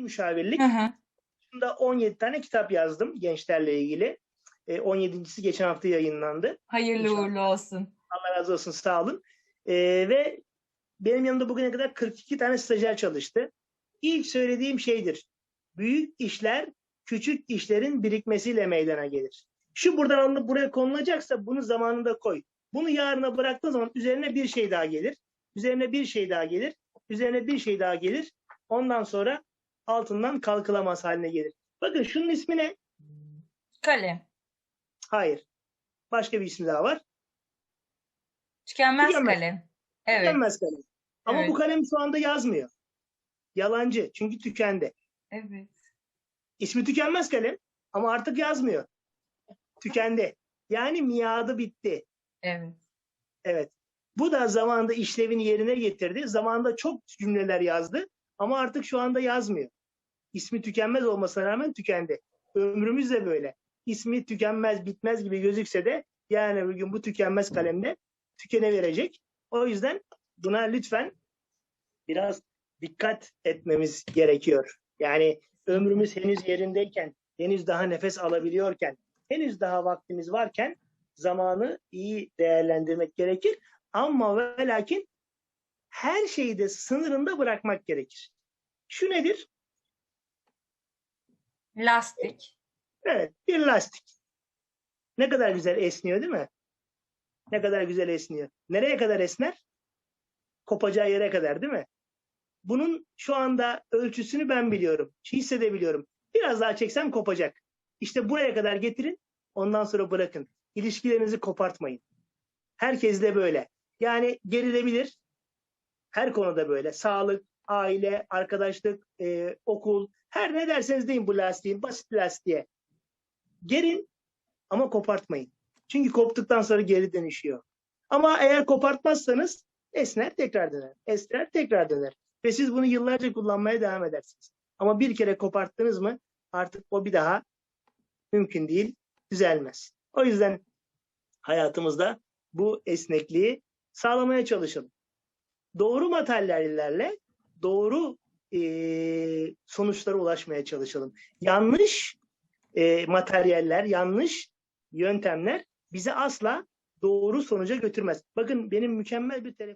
müşavirlik. Hı hı. Bunda 17 tane kitap yazdım gençlerle ilgili. E, 17.si geçen hafta yayınlandı. Hayırlı İnşallah. uğurlu olsun. Allah razı olsun sağ olun. E, ve benim yanımda bugüne kadar 42 tane stajyer çalıştı. İlk söylediğim şeydir. Büyük işler küçük işlerin birikmesiyle meydana gelir. Şu buradan alınıp buraya konulacaksa bunu zamanında koy. Bunu yarına bıraktığın zaman üzerine bir şey daha gelir. Üzerine bir şey daha gelir. Üzerine bir şey daha gelir. Ondan sonra altından kalkılamaz haline gelir. Bakın şunun ismi ne? Kalem. Hayır. Başka bir ismi daha var. Tükenmez Tükenmez. kalem. Evet. Tükenmez kalem. Ama Evet. bu kalem şu anda yazmıyor. Yalancı. Çünkü tükendi. Evet. İsmi tükenmez kalem ama artık yazmıyor. Tükendi. Yani miadı bitti. Evet. Evet. Bu da zamanında işlevini yerine getirdi. Zamanında çok cümleler yazdı ama artık şu anda yazmıyor. İsmi tükenmez olmasına rağmen tükendi. Ömrümüz de böyle. İsmi tükenmez, bitmez gibi gözükse de yani bugün bu tükenmez kalemde tükene verecek. O yüzden buna lütfen biraz dikkat etmemiz gerekiyor. Yani ömrümüz henüz yerindeyken, henüz daha nefes alabiliyorken, henüz daha vaktimiz varken zamanı iyi değerlendirmek gerekir. Ama ve lakin her şeyi de sınırında bırakmak gerekir. Şu nedir? Lastik. Evet, bir lastik. Ne kadar güzel esniyor değil mi? Ne kadar güzel esniyor. Nereye kadar esner? Kopacağı yere kadar değil mi? Bunun şu anda ölçüsünü ben biliyorum. Hissedebiliyorum. Biraz daha çeksem kopacak. İşte buraya kadar getirin, ondan sonra bırakın. İlişkilerinizi kopartmayın. Herkes de böyle. Yani gerilebilir. Her konuda böyle. Sağlık, aile, arkadaşlık, e, okul, her ne derseniz deyin bu lastiğin, basit lastiğe. Gerin ama kopartmayın. Çünkü koptuktan sonra geri dönüşüyor. Ama eğer kopartmazsanız esner tekrar döner. Esner tekrar döner. Ve siz bunu yıllarca kullanmaya devam edersiniz. Ama bir kere koparttınız mı artık o bir daha mümkün değil, düzelmez. O yüzden hayatımızda bu esnekliği sağlamaya çalışalım. Doğru materyallerle doğru eee sonuçlara ulaşmaya çalışalım. Yanlış eee, materyaller, yanlış yöntemler bizi asla doğru sonuca götürmez. Bakın benim mükemmel bir telefon